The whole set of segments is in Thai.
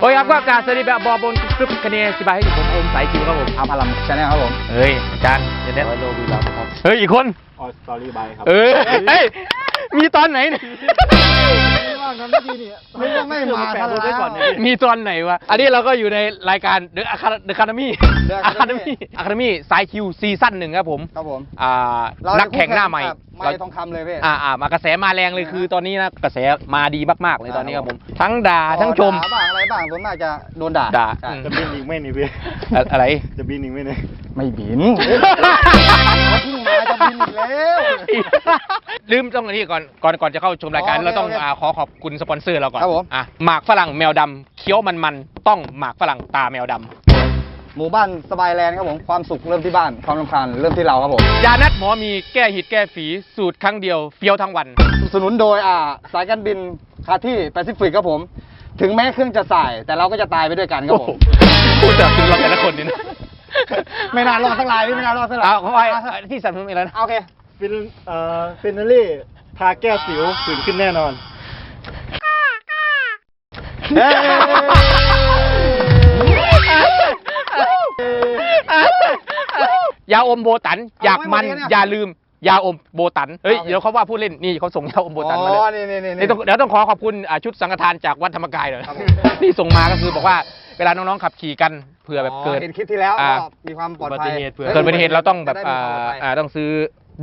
โอ้ยครับก็กราบสวัสดีแบบบอบนกรุ๊ปคะแนนสิบายให้อยู่ผมโอมสายจิวครับผมอาพลัมชาแนลครับผมเฮ้ยอาจารย์เดี๋ยวนี้โลวีรัมครับเฮ้ยอีกคนออสตอรี่บายครับเออเฮ้ยมีตอนไหนเนี่ยว่างกันไม่ดีนี่ไม่ไม่มาแปะรถไว้ก่อนเนี่ยมีตอนไหนวะ อันนี้เราก็อยู่ในรายการเดอะอะคาเดอะคามี่ The อะคา Academy มี่อะคามี่สายคิวซีซั่นหนึ่งครับผมครับผมอ่านักแข่งหน้าใหม่ไม่ทองคำเลยพี่ อ่าอ่ามากระแสมาแรงเลยคือตอนนี้นะกระแสมาดีมากๆเลยตอนนี้ครับผม ทั้งด่าทั้งชม ด่าบ้างอะไรบ้างส่วนมากจะโดนด่าด่า ใช่จะบินอีกไหม่นี่พี่ อะอะไร จะบินอีกไหม่เนี่ย ไม่บิน พิ่งมาจะบินอีกแล้วลืมต้องอันนี้ก่อนก่อนก่อนจะเข้าชมรายการ อ๋อโอเคเราต้องโอเคอ่าขอขอบคุณสปอนเซอร์เราก่อนครับผม อะหมากฝรั่งแมวดำเคี้ยวมันๆต้องหมากฝรั่งตาแมวดำหมู่บ้านสบายแลนด์ครับผม ความสุขเริ่มที่บ้าน ความรำคาญเริ่มที่เราครับผม ยานัดหมอมีแก้หิดแก้ฝีสูตรครั้งเดียวเฟี้ยวทั้งวัน สนุนโดยอ่าสายการบินคาที่แปซิฟิกครับผม ถึงแม้เครื่องจะสาย แต่เราก็จะตายไปด้วยกันครับผม พูดแบบถึงเราแต่ละคนนี่นะ ไม่น่ารอดสักลายพี่ไม่น่ารอดสักลายเอาเข้าไปอะที่สนับสนุนอีกแล้วนะโอเคฟินเอ่อฟินาเล่ทาแก้สิวผื่นขึ้นแน่นอน เฮ้ยยาอมโบตัน อยากมันอย่าลืม ยาอมโบตัน เฮ้ยโอเคเดี๋ยวเขาว่าพูดเล่น นี่เขาส่งยาอมโบตันมาอ๋เลอยนี่นี่นี่นี่ต้องเดี๋ยวต้องขอขอบคุณอ่าชุดสังฆทานจากวัดธรรมกายเลยครับผมนี่ส่งมาก็คือบอกว่า เวลาน้องๆขับขี่กันเผื่อแบบเกิด เห็นคลิปที่แล้วอ่า ก็มีความปลอดอุบัภัติยเหตุเผื่อเกิดอุบัติเหตุเราต้องแบบจะได้อ่ามีความปลอดภัย อ่าต้องซื้อ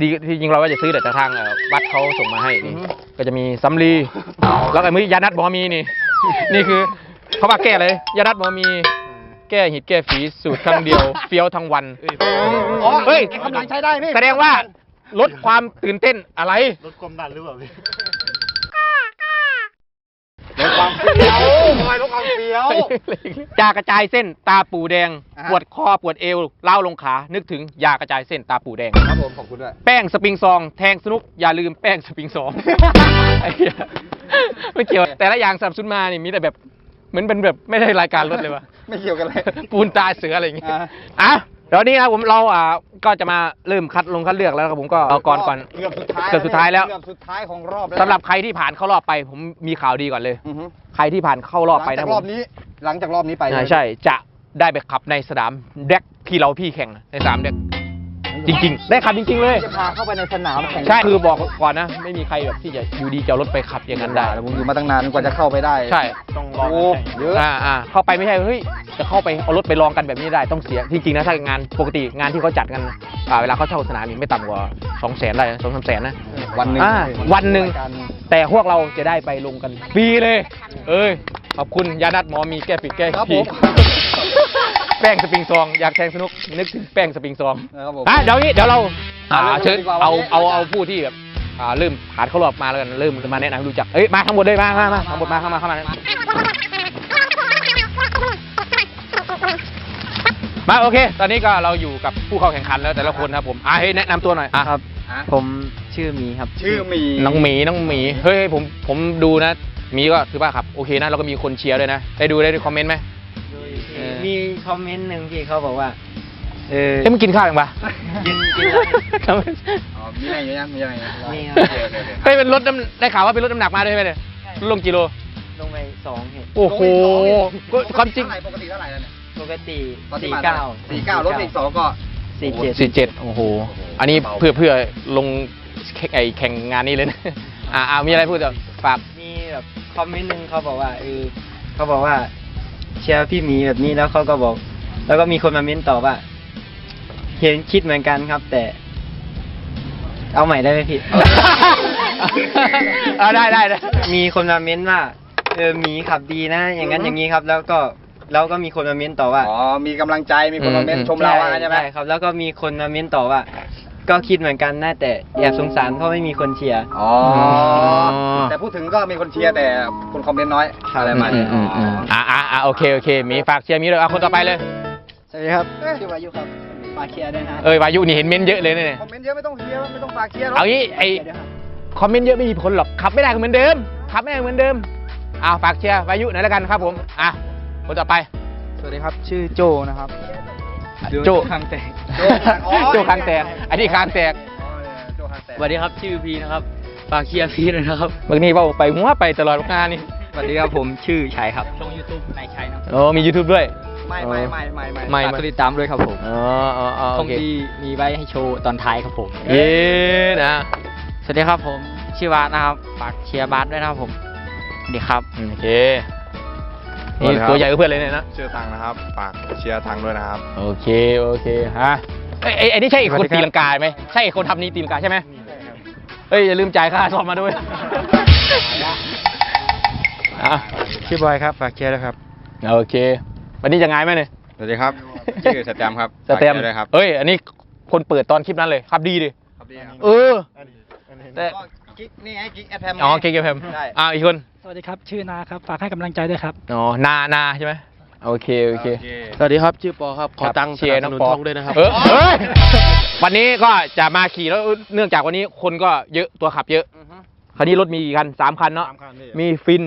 ดีที่จริงเราว่าจะซื้อแต่ทางเอ่อวัดเขาส่งมาให้นี่อือฮึ ก็จะมีสำลีแล้วก็มือยานัดหมอมีนี่ นี่คือเขาว่าแก้เลยยานัดหมอมี แก้หิดแก้ฝีสูตรครั้งเดียว เฟี้ยวทั้งวัน อ๋อเฮ้ย ไอ้คำหลังใช้ได้พี่แสดงว่าลดความตื่นเต้นอะไร ลดความดันหรือเปล่าพี่ ลดความเฟี้ยวทำไมลดความเฟี้ยว ยากระจายเส้นตาปูแดง อ่าฮะปวดคอปวดเอวเล้าวลงขา นึกถึงยากระจายเส้นตาปูแดง ครับผมขอบคุณด้วย แป้งสปริงซอง แทงสนุกอย่าลืมแป้งสปริงซอง ไอ้เหี้ยไม่เกี่ยวแต่ละอย่างสนับสนุนมานี่มีแต่แบบเหมือนเป็นแบบไม่ได้รายการรถเลยวะ ไม่เกี่ยวกันเลย ปูนตาเสืออะไรอย่างเงี้ยอ่า อะเดี๋ยวนี้ครับผมเราอ่าก็จะมาเริ่มคัดลงคัดเลือกแล้วครับผมก็เอาก่อนก่อน เกือบสุดท้ายเกือบสุดท้ายแล้ว เกือบสุดท้ายของรอบแล้วสำหรับใครที่ผ่านเข้ารอบไป ผมมีข่าวดีก่อนเลย อือฮึใครที่ผ่านเข้ารอบไปหลังนะจากผรอมบนี้ หลังจากรอบนี้ไปอ่าใช่จะได้ไปขับในสนามเด็กพี่เราพี่แข่งในสนามเด็ก จริง ๆ ได้ขับจริง ๆ เลย จะพาเข้าไปในสนามแข่งใช่คือบอกก่อนนะ ไม่มีใครแบบที่จะอยู่ดีจะเอารถไปขับอย่างนั้นได้ผมอยู่มาตั้งนานกว่าจะเข้าไปได้ใช่ ต้องรอโอ้กันแข่งเยอะอ่าอ่าเข้าไปไม่ใช่เฮ้ยจะเข้าไปเอารถไปลองกันแบบนี้ได้ต้องเสียจริงๆนะถ้างานปกติงานที่เขาจัดกันอ่าเวลาเขาเช่าสนามนี่ไม่ต่ำกว่าสองแสนได้สองสามแสนนะ วันหนึ่งอ่าวันหนึ่ง รายการแต่พวกเราจะได้ไปลงกันฟรีเลย เอ้ยขอบคุณยานัดหมอมีแก้ปิดแก้ครับผีผม แป้งสปริงซองอยากแทงสนุกนึกถึงแป้งสปริงซองนะครับผม อะเดี๋ยวนี้เดี๋ยวเราอ่าอ่าเชิญเริ่มดีกว่าเอาวันนี้เอาเอาเอาผู้ที่แบบอ่าเริ่มผ่านเข้ารอบมาแล้วกันเริ่มมาแนะนำให้รู้จักเอ้ยมาทั้งหมดเลยมามามาทั้งหมดมาเข้ามาเข้ามามาโอเค ตอนนี้ก็เราอยู่กับผู้เข้าแข่งขันแล้วแต่ละคนครับผมอะให้แนะนำตัวหน่อยอะครับอะผมชื่อหมีครับ ชื่อหมีน้องหมีน้องหมีเฮ้ยผมผมดูนะหมีก็ถือว่าครับโอเคนะแล้วก็มีคนเชียร์ด้วยนะได้ดูได้ดูคอมเมนต์ไหมเออ มีคอมเมนต์หนึ่งที่เขาบอกว่า เออ เอ้ยมึงกินข้าวยังปะกินกินแล้วอ๋อมีอะไรอยู่ยังมีอะไรอยู่ยังมีครับ โอเคโอเคโอเคเฮ้ยเป็นรถน้ำได้ข่าวว่าเป็นรถน้ำหนักมาด้วยใช่ไหมเนี่ยลงกิโล ลงไปสองเหตุโอ้โหก็ความจริงเท่ไหปกติเท่าไหร่แล้วเนี่ยปกติตอนที่สี่มาเก้าสี่เก้ารถอีกสองก็ สี่เจ็ด สี่เจ็ดโอ้โห อันนี้เพื่อเพื่อลงแข่งไอแข่งงานนี้เลยนะ อ่าอ่ามีอะไรพูดจะฝาก มีแบบคอมเมนต์หนึ่งเขาบอกว่าเออเขาบอกว่า เชียร์พี่หมีแบบนี้แล้วเขาก็บอก แล้วก็มีคนมาเม้นตอบว่า เห็นคิดเหมือนกันครับ แต่ เอาใหม่ได้ไหมพี่อ่าได้ได้ได้ มีคนมาเม้นว่าเออหมีขับดีนะ อย่างนั้นอย่างนี้ครับ แล้วก็แล้วก็มีคนมาเม้นต่อว่า อ๋อ มีกำลังใจ มีคนมาเม้นชมเราอะใช่ไหม ครับ แล้วก็มีคนมาเม้นต่อว่า ก็คิดเหมือนกันนะแต่อย่าสงสารเพราะไม่มีคนเชียร์ อ๋อแต่พูดถึงก็มีคนเชียร์แต่คนคอมเมนต์น้อยครับอะไรประมาณนี้อืมอืม อ่าอ่าอ่าโอเคโอเคหมีฝากเชียร์หมีเลยเอาคนต่อไปเลย สวัสดีครับชื่อวายุครับฝากเชียร์ด้วยนะเอ้ยวายุนี่เห็นเม้นต์เยอะเลยเนี่ยคอมเมนต์เยอะไม่ต้องเชียร์ไม่ต้องฝากเชียร์หรอกเอางี้ไอคอมเมนต์เยอะไม่มีผลหรอกขับไม่ได้ก็เหมือนเดิมขับไม่ได้เหมือนเดิมอ่าฝากเชียร์วายุหน่อยแล้วกันครับผมอะคนต่อไป สวัสดีครับ ชื่อโจนะครับ โจคางแตกโจคางแตก อันนี้คางแตกอ๋อเนี่ยโจฮันแตกสวัสดีครับชื่อพีนะครับฝากเชียร์พีหน่อยนะครับบางทีเว่าไปหัวไปตลอดงานนี่สวัสดีครับผมชื่อชัยครับช่อง YouTube นายชัยนะโอ้มี YouTube ด้วยไม่ไม่ไม่ไม่ไม่ไม่ฝากกดติดตามด้วยครับผมอ๋ออ๋ออ๋อช่โอองเคดีมีไว้ให้โชว์ตอนท้ายครับผมเย้นะสวัสดีครับผมชื่อบาสนะครับฝากเชียร์บาสด้วยนะครับผมสวัสดีครับโอเค นี่ตัวใหญ่กว่าเพื่อนเลยเนี่ยนะ ชื่อตังนะครับฝากเชียร์ตังด้วยนะครับ โอเค โอเค ฮะเอ้ยไอ้ไอ้นี่ใช่คนตีลังกาไหมใช่คนทำนี่ตีลังกาใช่ไหมเฮ้ย อย่าลืมจ่ายค่าซ่อมมาด้วยอะชื่อบอยครับฝากเชียร์ด้วยครับโอเค วันนี้จะง่ายไหมเนี่ย สวัสดีครับ ชื่อสแตมครับสเต็มฝากชียร์ด้วยครับเฮ้ย อันนี้คนเปิดตอนคลิปนั้นเลย ครับดีดิ เออแต่นี่ไงกิ๊กแอดแพมอ๋อเคเคแพมได้อ่าอีกคน สวัสดีครับ ชื่อนาครับ ฝากให้กำลังใจด้วยครับ อ๋อนานาใช่ไหมโอเคโอเค สวัสดีครับชื่อปอครับขอครับตังค์เชียร์น้องสปอท่องด้วยนะครับเออเฮ้ยวันนี้ก็จะมาขี่แล้วเนื่องจากวันนี้คนก็เยอะตัวขับเยอะคันนี้รถมีกี่คันสามคันเนาะสามคันพี่มีฟิน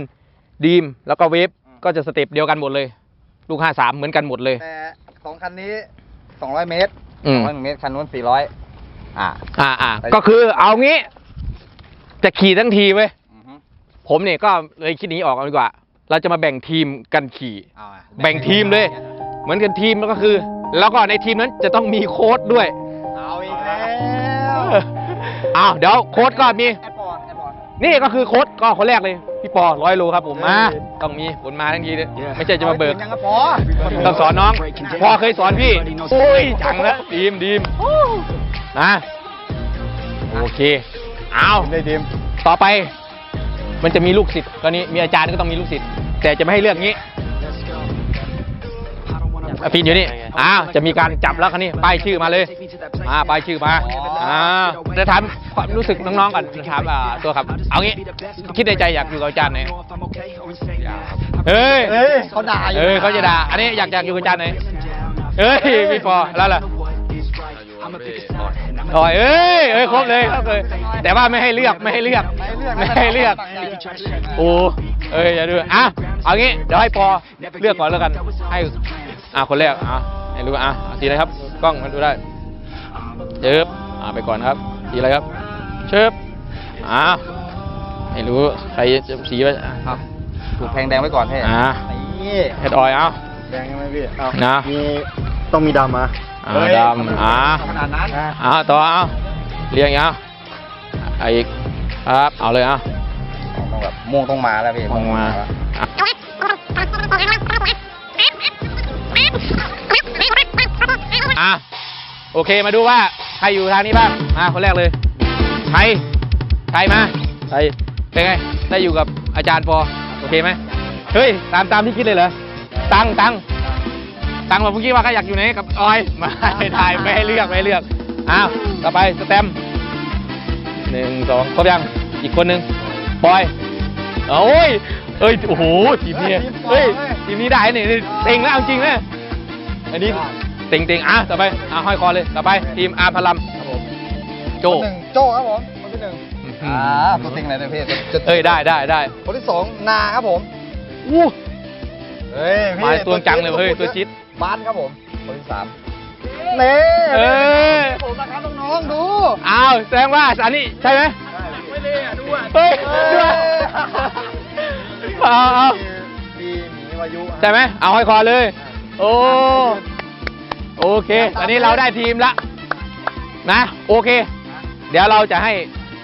ดีมแล้วก็เวฟก็จะสเต็ปเดียวกันหมดเลย ลูกห้าสามเหมือนกันหมดเลยแต่สองคันนี้200เมตรอืม200เมตรคันนู้น400อ่าอ่าอ่าก็คือเอางี้ จะขี่ทั้งทีเว้ยอือฮึ ผมเนี่ยก็เลยคิดนี้ออกเอาดีกว่า เราจะมาแบ่งทีมกันขี่เอาอะแบ่งทีมเลย เหมือนกันทีมแล้วก็คือ แล้วก็ในทีมนั้นจะต้องมีโค้ดด้วย เอาอีกแล้วอ้าวเดี๋ยวโค้ดก็มีแอดปอนแอดปอนนี่ก็คือโค้ดก็คนแรกเลย พี่ปอร้อยโลครับผมมาต้องมีผลมาทั้งทีเลยไม่ใช่จะมาเบิกยังก็พอต้องสอนน้องพอเคยสอนพี่โอ้ยจังแล้วดีมดีมนะโอเคเอาได้ดีมต่อไป มันจะมีลูกศิษย์ตอนนี้มีอาจารย์ก็ต้องมีลูกศิษย์แต่จะไม่ให้เลือกงี้อะปีนอยู่นี่อ้าวจะมีการจับแล้วคันนี้ป้ายชื่อมาเลยอ่าป้ายชื่อมาอ่าจะถามความรู้สึกน้องๆก่อนจะถามอ่าตัวครับ เอางี้คิดในใจอยากอยู่กับอาจารย์ไหนเฮ้ยเฮ้ยเขาด่าอยู่เออเขาจะด่าอันนี้อยากอยากอยู่กับอาจารย์ไหนเอ้ยพี่ปอแล้วล่ะ อ๋อยเอ้ยเอ้ยครบเลยครบเลยแต่ว่าไม่ให้เลือกไม่ให้เลือกไม่ให้เลือกโอ้เอ้ยอย่าดูอะเอางี้เดี๋ยวให้ปอเลือกก่อนแล้วกัน ให้อะคนแรกอะให้รู้อะเอาสีอะไรครับ กล้องมันดูได้เชิบอะไปก่อนครับสีอะไรครับเชิบอะให้รู้ใครจะสีไปอะครับถูกแพงแดงไว้ก่อนเท่อะนี่เฮดออยเอาแดงใช่ไหมพี่เอานะมีต้องมีดำมา อ่าดำอ่าขนาดนั้นอ่าต่อเอาเรียงอีกเอาอะอีกครับเอาเลยเอาต้องแบบม่วงต้องมาแล้วพี่มองมาอะอะโอเคมาดูว่าใครอยู่ทางนี้บ้างมาคนแรกเลยไทยไทยมาไทยเป็นไงได้อยู่กับอาจารย์ปอโอเคไหมเฮ้ยตามตามที่คิดเลยเหรอตังตัง ตังบอกเมื่อกี้ว่าใครอยากอยู่ไหนกับออยไมาถ่ายไม่ให้เลือกไม่ให้เลือกอ้าวต่อไปสแตมป์หนึ่งสองครบยังอีกคนหนึ่งบอยโอ้ยเอ้ยโอ้โหทีมนี้เฮ้ยทีมนี้ได้เนี่ยเต็งแล้วเอาจริงนะอันนี้เต็งเต็งอะต่อไปอะห้อยคอเลยต่อไปทีมอาพลัมโจ คนหนึ่งโจ้ครับผมคนที่หนึ่งอื้อหืออ่าตัวจริงเลยนะพี่จะเอ้ยได้ได้ได้คนที่สองนาครับผมอู้เฮ้ยมาตัวจังเลยเฮ้ยตัวจิ๊ด บ้านครับผมคนที่สามเน่เอ้ยผมนะครับน้องๆดูอ้าวแสดงว่าอันนี้ใช่ไหมไม่ได้อะดูอะเฮ้ยดูอะเอาเอาดีหมีวายุใช่ไหมเอาห้อยคอเลย โอ้โอเค อันนี้เราได้ทีมละนะโอเค เดี๋ยวเราจะให้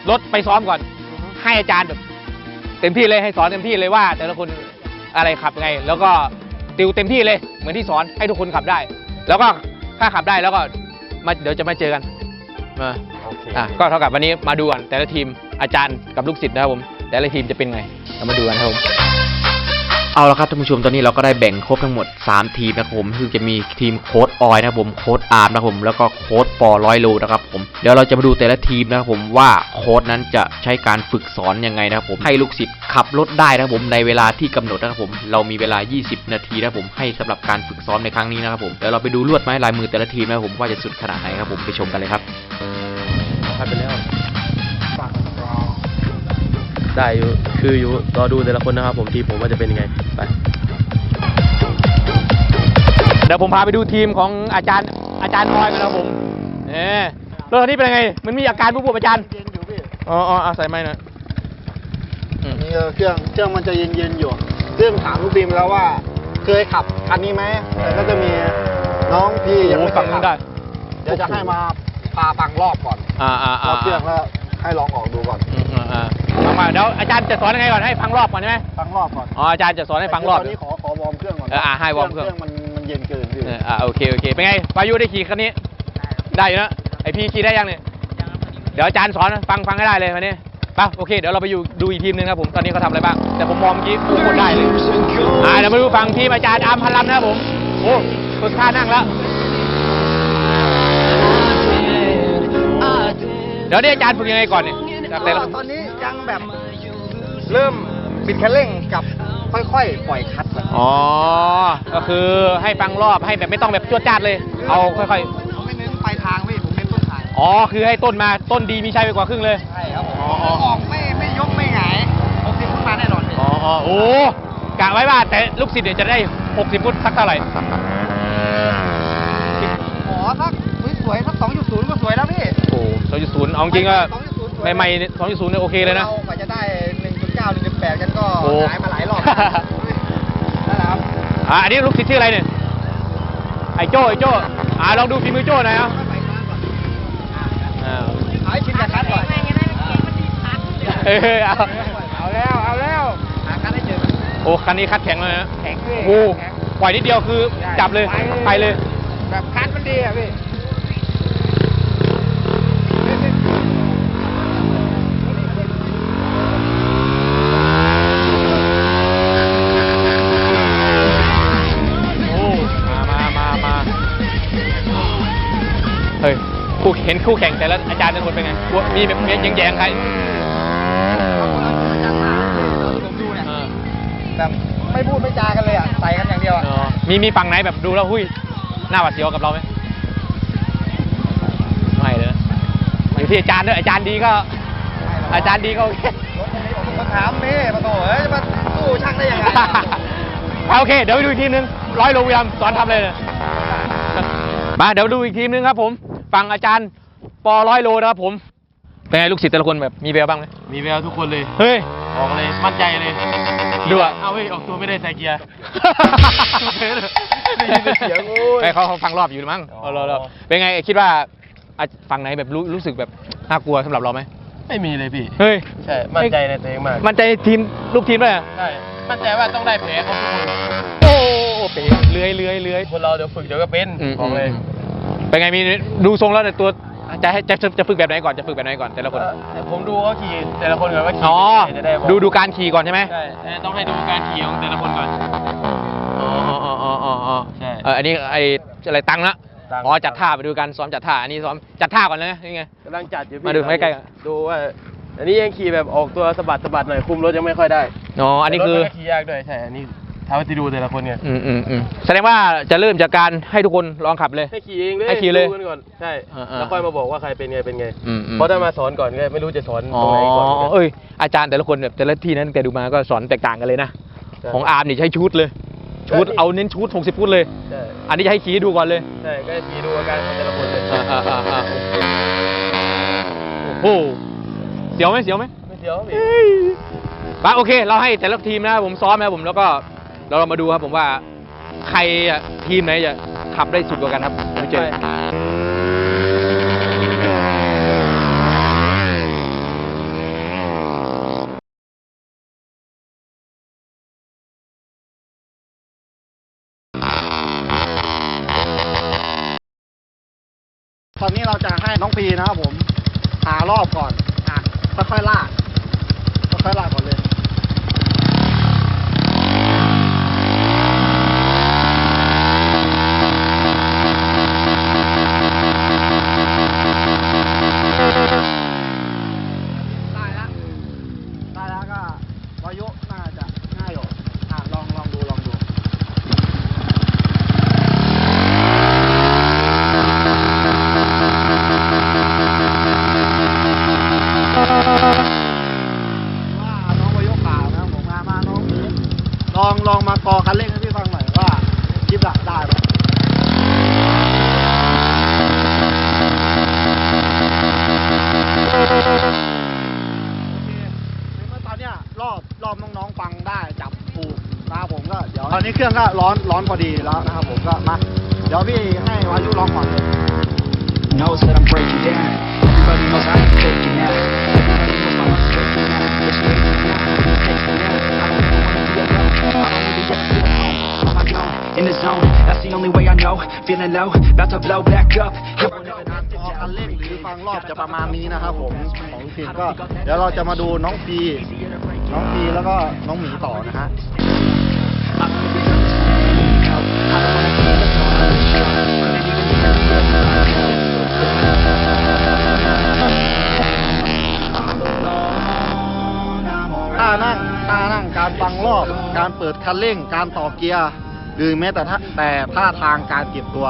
รถไปซ้อมก่อน ให้อาจารย์แบบเต็มที่เลยให้สอนเต็มที่เลยว่า แต่ละคนอะไรขับยังไงแล้วก็ ติวเต็มที่เลยเหมือนที่สอนให้ทุกคนขับได้ แล้วก็ถ้าขับได้แล้วก็มาเดี๋ยวจะมาเจอกันมาโอเคอะก็เท่ากับวันนี้มาดูกันแต่ละทีมอาจารย์กับลูกศิษย์นะครับผมแต่ละทีมจะเป็นไงเรามาดูกันครับผม เอาละครับท่านผู้ชมตอนนี้เราก็ได้แบ่งครบทั้งหมด 3 ทีมนะครับผมซึ่งจะมีทีมโค้ดออยนะครับผมโค้ดอาร์มนะครับผมแล้วก็โค้ดปอร้อยโลนะครับผมเดี๋ยวเราจะมาดูแต่ละทีมนะครับผมว่าโค้ดนั้นจะใช้การฝึกสอนยังไงนะครับผมให้ลูกศิษย์ขับรถได้นะครับผมในเวลาที่กำหนดนะครับผมเรามีเวลา 20 นาทีนะครับผมให้สำหรับการฝึกซ้อมในครั้งนี้นะครับผมเดี๋ยวเราไปดูลวดไม้ลายมือแต่ละทีมนะครับผมว่าจะสุดขนาดไหนครับผมไปชมกันเลยครับพัดไปแล้ว ได้อยู่คืออยู่รอดูแต่ละคนนะครับ ผมทีมผมว่าจะเป็นยังไงไปเดี๋ยวผมพาไปดูทีมของอาจารย์อาจารย์ออยกันนะครับผมเออรถคันนี้เป็นยังไง มันมีอาการปุ๊บๆอาจารย์เย็นอยู่พี่อ๋ออ๋อเอาใส่ไม้หนะอืมนี่ก็เครื่องเครื่องมันจะเย็นๆอยู่ซึ่งถามลูกบีมแล้วว่าเคยขับคันนี้ไหมแต่ก็จะมีน้องพี่ยังไม่เคฝั่งยนู้ขันได้บเดี๋ยวจะให้มาพาฟังรอบก่อนอ่าอ่ารอ่าอบเครื่องแล้วให้ลองออกดูก่อนอืมอ่า อ่าฟังมาเดี๋ยวอาจารย์จะสอนยังไงก่อนให้ฟังรอบก่อนใช่ไหมฟังรอบก่อนอ๋ออาจารย์จะสอนให้ฟังรอบ ตอนนี้ขอขอวอร์มเครื่องก่อนเอออะให้วอร์มเครื่องเครื่อง มันมันเย็นเกินพี่เอออ่าโอเคโอเคเป็นไงวายุได้ขี่คันนี้ ได้อยู่นะไอพี่ขี่ได้ยังเนี่ยเดี๋ยวอาจารย์สอนฟังฟังให้ได้เลยวันนี้ไปโอเค เดี๋ยวเราไปอยู่ดูอีกทีมหนึงครับผมตอนนี้เขาทำอะไรบ้างแต่ผมมองเมื่อกี้ทุกคนได้เลยอ่าเดี๋ยวมาดูฝั่งทีมอาจารย์อาร์มพันลำนะครับผมโอ้ฝึกท่านั่งแล้ว เดี๋ยวนี่อาจารย์ฝึกยังไงก่อนเนี่ยจากแต่ละ ตอนนี้ ยังแบบเริ่มบิดคันเร่งกับค่อยๆ ปล่อยคลัดแบบอ๋อ ก็คือให้ฟังรอบให้แบบไม่ต้องแบบจวดจ้าดเลย เอาค่อยเขาไม่เน้นปลายทางพี่ผมเน้นต้นทางๆ อ๋อ คือให้ต้นมาต้นดีมีชัยไปกว่าครึ่งเลย ใช่ครับผมอ๋ออ๋อ ออกไม่ไม่ยกไม่หงายหกสิบขึ้นมาแน่นอนพี่อ๋ออ๋อโอ้กะไว้ว่าแต่ลูกศิษย์เนี่ยจะได้ 60ฟุตสักเท่าไหร่ ขอสักสวยๆสักสองจุดศูนย์ก็สวยแล้วพี่โอ้สองจุดศูนย์เอาจริงๆก็2.0สวย ใหม่ๆสองจุดศูนย์เนี่ยโอเคเลยนะ เรากว่าจะได้หนึ่งจุดเก้าหนึ่งจุดแปดกันก็โอ้ หายมาหลายรอบแล้วนั่นแหละครับอะอันนี้ลูกศิษย์ชื่ออะไรเนี่ยไอ้โจ้ไอ้โจ้อ่าลองดูฝีมือโจ้หน่อยครับอ่าเอาให้ชินกับคัดก่อนเออเอาเอาแล้วเอาแล้วหาคัดให้เจอโอ้คันนี้คัดแข็งเลยนะแข็งพี่โอ้ปล่อยนิดเดียวคือจับเลยไปเลย แบบคัดมันดีอะพี่ คู่เห็นคู่แข่งแต่ละอาจารย์แต่ละคนเป็นไงกลัวมีแบบแยงๆใครผมดูเนี่ยเออแบบไม่พูดไม่จากันเลยอะใส่กันอย่างเดียวอะเออมีมีฝั่งไหนแบบดูแล้วหุ้ยหน้าหวาดเสียวกับเราไหมไม่เลยนะอยู่ที่อาจารย์ด้วยอาจารย์ดีก็ อาจารย์ดีก็โอเค รถคันนี้ผมมาถามเม่มาโตเอ้ยจะมาสู้ช่างได้ยังไงเอาโอเค เดี๋ยวไปดูอีกทีมหนึงร้อยโลวิลัมสอนทำเลยเลยมาเดี๋ยวดูอีกทีมหนึงครับผม ฟังอาจารย์ปอร้อยโลนะครับผมเป็นไงลูกศิษย์แต่ละคนแบบมีแววบ้างไหมมีแววทุกคนเลยเฮ้ยบอกเลยมั่นใจเลยดูอะ เอาเฮ้ยออกตัวไม่ได้ใส่เกียร์ ได้ยินแต่เสียงโอ้ยเขาเขาฟังรอบอยู่มั้งอ๋อเอาเราเราเป็นไงคิดว่าอะฝั่งไหนแบบรู้รู้สึกแบบน่ากลัวสำหรับเราไหมไม่มีเลยพี่ เฮ้ยใช่ มั่นใจในตัวเองมาก มั่นใจทีมลูกทีมด้วยอะใช่ มั่นใจว่าต้องได้แผลเขาทุกคน โอ้เป๋เลื้อยเลื้อยเลื้อย คนเราเดี๋ยวฝึกเดี๋ยวก็เป็นอืมบอกเลย เป็นไงมีดูทรงแล้วแต่ตัวจะให้จะจะจะฝึกแบบไหนก่อนจะฝึกแบบไหนก่อนแต่ละคนเอ่อแต่ผมดูเขาขี่แต่ละคนก่อนว่าขี่อ๋อจะได้บอกดูดูการขี่ก่อนใช่ไหมใช่แต่ต้องให้ดูการขี่ของแต่ละคนก่อน อ๋ออ๋ออ๋ออ๋ออ๋อใช่เอออันนี้ไออะไรตังค์ละตังค์ อ๋อจัดท่าไปดูกันซ้อมจัดท่าอันนี้ซ้อมจัดท่าก่อนเลยนะนี่ไง กำลังจัดอยู่พี่มาดูใกล้ๆกันดูว่า อันนี้ยังขี่แบบออกตัวสะบัดสะบัดหน่อยคุมรถยังไม่ค่อยได้อ๋ออันนี้คือ แต่รถมัก็ขี่ยากด้วยใช่ อันนี้เท้าที่ดูแต่ละคนไงอืมอืมอืมแสดงว่าจะเริ่มจากการให้ทุกคนลองขับเลย ให้ขี่เองเลยให้ขี่เลยดูกันก่อนใช่อ่าๆแล้วค่อยมาบอกว่าใครเป็นไงเป็นไงอืมอืมเพราะถ้ามาสอนก่อนก็ไม่รู้จะสอนอ๋ตอรงไหนก่อนเอ้ยอาจารย์แต่ละคนแบบแต่ละที่นั้นแต่ดูมาก็สอนแตกต่างกันเลยนะ ใช่ ของอาร์มนี่ใช้ชุดเลย ชุดใช่ เอาเน้นชุด60ฟุตเลย ใช่อันนี้จะให้ขี่ให้ดูก่อนเลยใช่ก็ให้ขี่ดูอาการของแต่ละคนเลยอ่าอ่าอ่าอ่าโอ้โหเสียวไหมเสียวไหมไม่เสียวพี่ปะโอเค เราให้แต่ละทีมนะครับผมซ้อมนะครับผมแล้วก็ เราเรามาดูครับผมว่าใครอะทีมไหนจะขับได้สุดกว่ากันครับเดี๋ยวเจอใช่ตอนนี้เราจะให้น้องปีนะครับผม หารอบก่อนอะค่อยๆลาก น้องๆฟังได้จับปูกนะครับผมก็เดี๋ยวตอนนี้เครื่องก็ร้อนร้อนพอดีแล้วนะครับผมก็มาเดี๋ยวพี่ให้วายุร้องก่อนเลย knows that I'm breaking down. Everybody knows I ain't faking now. Everybody knows my mind's breaking now. It's breaking now. It's taking now. I don't even wanna be alone. I don't even get to home. On my own, in the zone. That's the only way I know. Feeling low, about to blow back up. Here I go. พอการเล่นหรือฟังรอบจะประมาณนี้นะครับผมของเพลงก็เดี๋ยวเราจะมาดูน้องพี น้องพีแล้วก็น้องหมีต่อนะฮะท่านั่งท่านั่งการฟังรอบ การเปิดคันเร่ง การต่อเกียร์ หรือแม้แต่ท่าแต่ท่าทางการเก็บตัว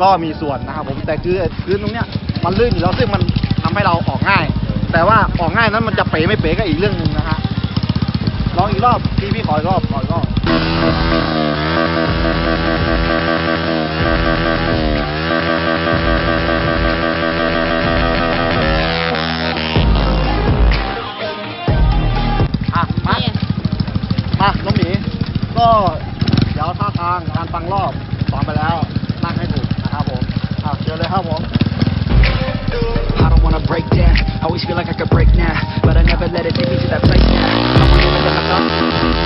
ก็มีส่วนนะครับผมแต่คือพื้นตรงเนี้ยมันลื่นอยู่แล้วซึ่งมันทำให้เราออกง่าย แต่ว่าออกง่ายนั้นมันจะเป๋ไม่เป๋ก็อีกเรื่องหนึ่งนะฮะ ลองอีกรอบพี่พี่ขออีกรอบขออีกรอบอะมา มาน้องหมีก็เดี๋ยวท่าทางการฟังรอบสอนไปแล้วนั่งให้ถูกนะครับผมอะเชิญเลยครับผม I don't wanna break down. I always feel like I could break now, but I never let it take me to that place now. I wanna live in my thoughts.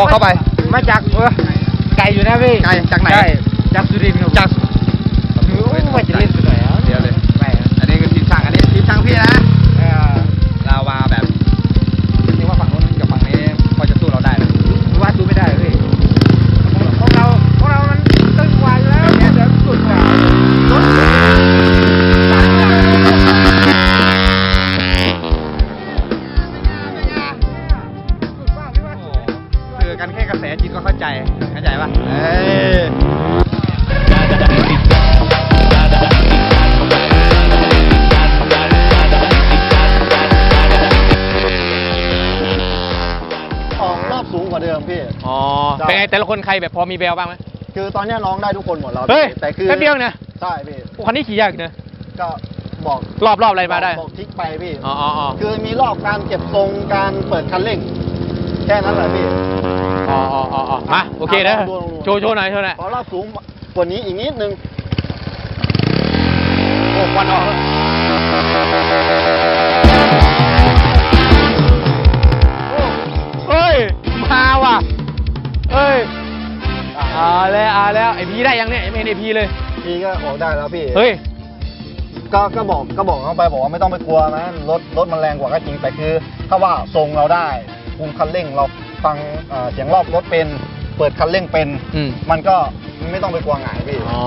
บอกเข้าไป มาจากเออไกลอยู่นะพี่ไกลจากไหน จากสุรินทร์จาก โอ้ยว่าจะเล่นสุดหน่อย แต่ละคนใครแบบพอมีแววบ้างไหม คือตอนเนี้ยร้องได้ทุกคนหมดแล้วเฮ้ยพี่แต่คือแป๊บเดียวนะ ใช่พี่โอ้คันนี้ขี่ยากนะก็บอกรอบรอบอะไรมาได้ บอกทิกไปพี่ อ๋ออ๋ออ๋อคือมีรอบการเก็บทรงการเปิดคันเร่ง แค่นั้นแหละพี่อ๋ออ๋ออ๋ออ๋อมาโอเคนะเอาลองดูโชว์โชว์หน่อยโชว์หน่อยขอรอบสูงกว่านี้อีกนิดนึงโอ้ควันออกเฮ้ย มาว่ะ เฮ้ยเอาแล้วเอาแล้วไอพีได้ยังเนี่ยยังไม่เห็นไอพีเลย พี่ก็ออกได้แล้วพี่ เฮ้ย ก็ก็บอกก็บอกเขาไปบอกว่าไม่ต้องไปกลัวนะรถรถมันแรงกว่าก็จริงแต่คือ ถ้าว่าทรงเราได้คุมคันเร่งเราฟังเอ่อเสียงรอบรถเป็น เปิดคันเร่งเป็น อืม มันก็ไม่ต้องไปกลัวหงายพี่อ๋อ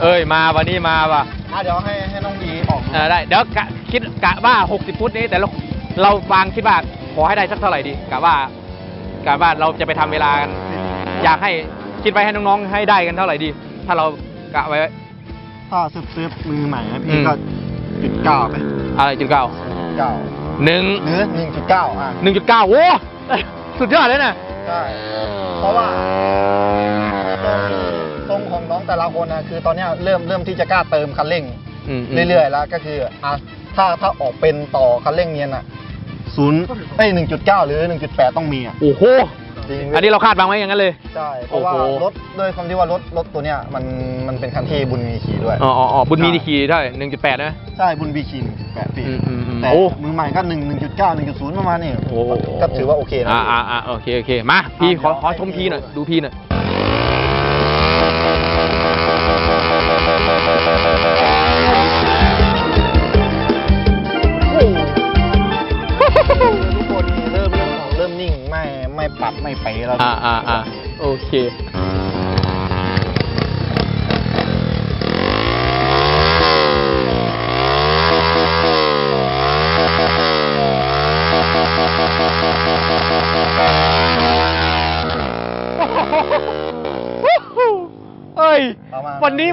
เอ้ยมาวันนี้มาว่ะอะเดี๋ยวให้ให้น้องดีออกเออได้เดี๋ยวกะคิดกะว่า 60 ฟุตนี้แต่เราเราวางคิดว่าขอให้ได้สักเท่าไหร่ดีกะว่า กะว่าเราจะไปทำเวลากันอยากให้คิดไปให้น้องๆให้ได้กันเท่าไหร่ดี ถ้าเรากะไว้ถ้าซื้อซื้อมือใหม่นะอืพี่มก็จุดเก้าไปอะไรจุดเก้าเก้าหนึ่งหรือหนึ่งจุดเก้าอะหนึ่งจุดเก้าโอ้สุดยอดเลยนะใช่เพราะว่าทรงทรงของน้องแต่ละคนนะคือตอนเนี้ยเริ่มเริ่มที่จะกล้าเติมคันเร่งอืมเรื่อยๆแล้วก็คืออะถ้าถ้าออกเป็นต่อคันเร่งเนียนอะ ศูนย์ไอ้หนึ่งจุดเก้าหรือหนึ่งจุดแปดต้องมีอะโอ้โหจริงอันนี้เราคาดวางไว้อย่างนั้นเลย ใช่เพราะว่าโอ้โหรถด้วยความที่ว่ารถรถตัวเนี้ยมันมันเป็นคันที่บุญมีขี่ด้วยอ๋ออ๋ออ๋อบุญมีดีคีเท่าไหร่หนึ่งจุดแปดนะใช่บุญมีขี่แปดปีอืมอืมอืมแต่โอ้มือใหม่ก็หนึ่งหนึ่งจุดเก้าหนึ่งจุดศูนย์ประมาณนี้โอ้โหก็ถือว่าโอเคนะอ่าอ่าอ่าโอเคโอเคมาพี่ขออะขอชมพี่หน่อยดูพี่หน่อย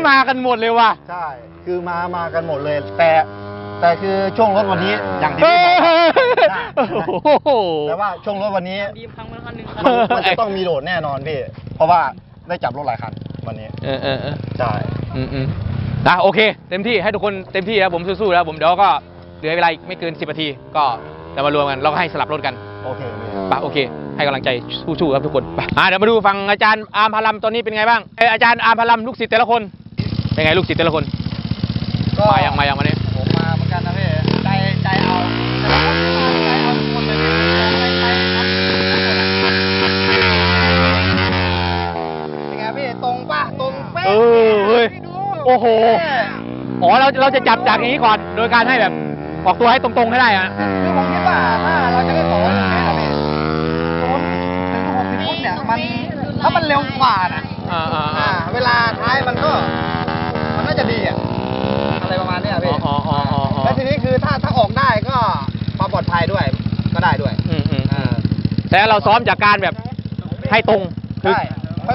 มากันหมดเลยว่ะ ใช่ คือมามากันหมดเลย แต่แต่คือช่วงรถวันนี้อย่างที่เฮ้พี่ยบอกนะโอ้โหแต่ว่าช่วงรถวันนี้มันมันจะต้องมีโดดแน่นอนพี่ เพราะว่าได้จับรถหลายคันวันนี้ เออเออเออใช่ อืมอืมนะโอเค เต็มที่ให้ทุกคนเต็มที่แล้วผมสู้ๆแล้วผมเดี๋ยวก็เหลือเวลาอีกไม่เกิน 10นาที ก็จะมารวมกันเราก็ให้สลับรถกันโอเคพี่ไปโอเค ให้กำลังใจสู้ๆครับทุกคนไปอ่าเดี๋ยวมาดูฟังอาจารย์อาร์มพารัมตอนนี้เป็นไงบ้างเอยอาจารย์อาร์มพารัมลูกศิษย์แต่ละคน เป็นไงลูกศิษย์แต่ละคน ก็มายังมายังวันนี้ผมมาเหมือนกันนะพี่ใจใจเอาใจเอาใจเอาทุกคนเลยใจใจครับเป็นไงพี่ตรงป่ะตรงเป๊ะเออเฮ้ยพี่ดูโอ้โหแม่อ๋อเราเราจะจับจากอย่างนี้ก่อนโดยการให้แบบออกตัวให้ตรงๆให้ได้อะคือผมคิดว่าถ้าเราจะได้ต่ออย่างนี้นะพี่ศูนย์ถึงหกสิบฟุตเนี่ยมันถ้ามันเร็วกว่าน่ะอ่าอ่าอ่าอ่าเวลา แต่เราซ้อมจากการแบบให้ตรงคือ ใช่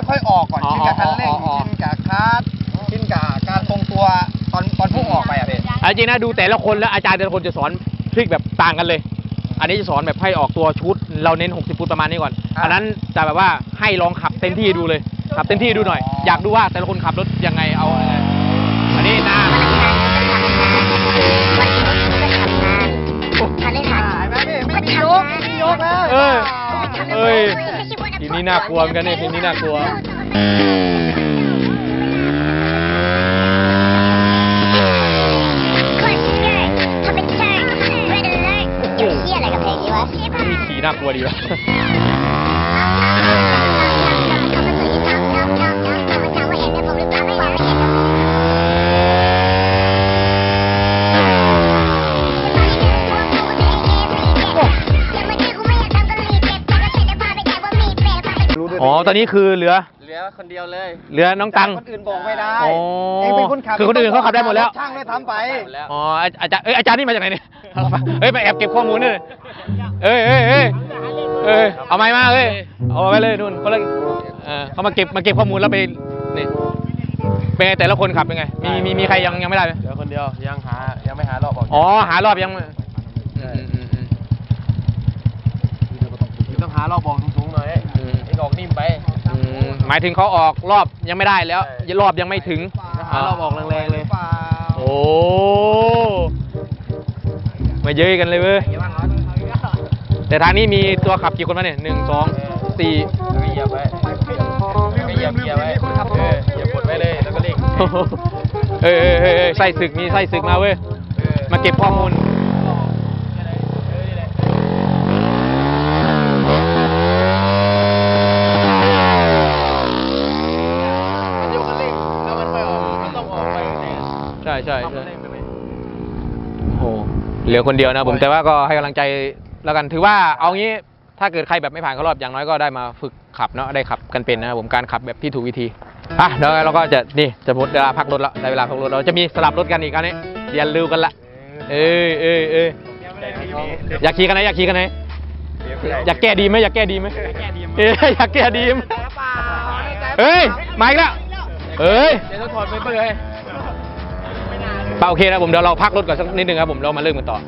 ค่อยๆออกก่อนอ๋อชินกับคันเร่งอ๋ออ๋อ ชินกับคาร์ดชินกับการทรงตัวตอนตอนพุ่งออกไปอะพี่เอาจริงนะดูแต่ละคนแล้วอาจารย์แต่ละคนจะสอนทริคแบบต่างกันเลย อันนี้จะสอนแบบให้ออกตัวชุด เราเน้น 60 ฟุตประมาณนี้ก่อนอ่าอันนั้นจะแบบว่าให้ลองขับเต็มที่ดูเลย ขับเต็มที่ดูหน่อย อยากดูว่าแต่ละคนขับรถยังไงเอาอะไรอันนี้นะเห็นไหมพี่ไม่มียกไม่มียกแล้วเออ เอ้ยทีนี้น่ากลัวเหมือนกันเนี่ยทีนี้น่ากลัวขี่น่ากลัวดีวะ ตอนนี้คือเหลือเหลือคนเดียวเลย เหลือน้องตังคนอื่นบอกไม่ได้อ๋อเองเป็นคนขับคือคนอื่นเขาขับได้หมดแล้ว ช่างได้ทำไปอ๋ออาอาจารย์เอ้ยอาจารย์นี่มาจากไหนเนี่ยเฮ้ยไปแอบเก็บข้อมูลด้วยเอ้ยเอ้ยเอ้ยเอ้ยเอาไม้มาเอ้ยเอาไว้เลยนู่นเขาเลยเออเขามาเก็บมาเก็บข้อมูลแล้วไปนี่เป็นไงแต่ละคนขับเป็นไงมีมีมีใครยังยังไม่ได้ไหมเดี๋ยวคนเดียวยังหายังไม่หารอบออกอ๋อหารอบยังไม่อืมอืมอืม ต้องหารอบออกสูงๆหน่ อยอืมไอ้ออกนิ่มไปอืมหมายถึงเขาออกรอบยังไม่ได้แล้วรอบยังไม่ถึงหารอบออกแรงๆเลยโอ้มาเยอะกันเลยเว้ยแต่ทางนี้มีตัวขับกี่คนมาเนี่ยหนึ่งสองสี่แล้วก็เหยียบไว้ก็เหยียบเกียร์ไว้เออเหยียบกดไว้เลยแล้วก็เร่งเอ้ยเอ้ยเอ้ยเอ้ยไส้ศึกมีไส้ศึกมาเว้ยเออมาเก็บข้อมูล ยกคันเร่งแล้วมันไม่ออกมันต้องออกไปไหน ใช่ใช่ทำคัใช่นเร่งไปไหมโอ้เหลือคนเดียวนะผมแต่ว่าก็ให้กำลังใจแล้วกันถือว่าเอางี้ถ้าเกิดใครแบบไม่ผ่านเข้ารอบอย่างน้อยก็ได้มาฝึกขับเนาะได้ขับกันเป็นนะครับผมการขับแบบที่ถูกวิธีอะเดี๋ยวเราก็จะนี่จะหมดเวลาพักรถแล้วได้เวลาพักรถเราจะมีสลับรถกันอีกอันนี้เรียนรู้กันละเอ้ยเอ้ยเอ้ยอยากขี่กันไหนอยากขี่กันไหนอยากแก้ดีไหมอยากแก้ดีไหมเอ้ยอยากแก้ดีไหมเฮ้ยมาอีกแล้วเอ้ยเดี๋ยวต้องถอดไปเพื่อให้ป่า โอเคนะผมเดี๋ยวเราพักรถก่อนสักนิดนึงครับผมเรามาเริ่มกันต่อ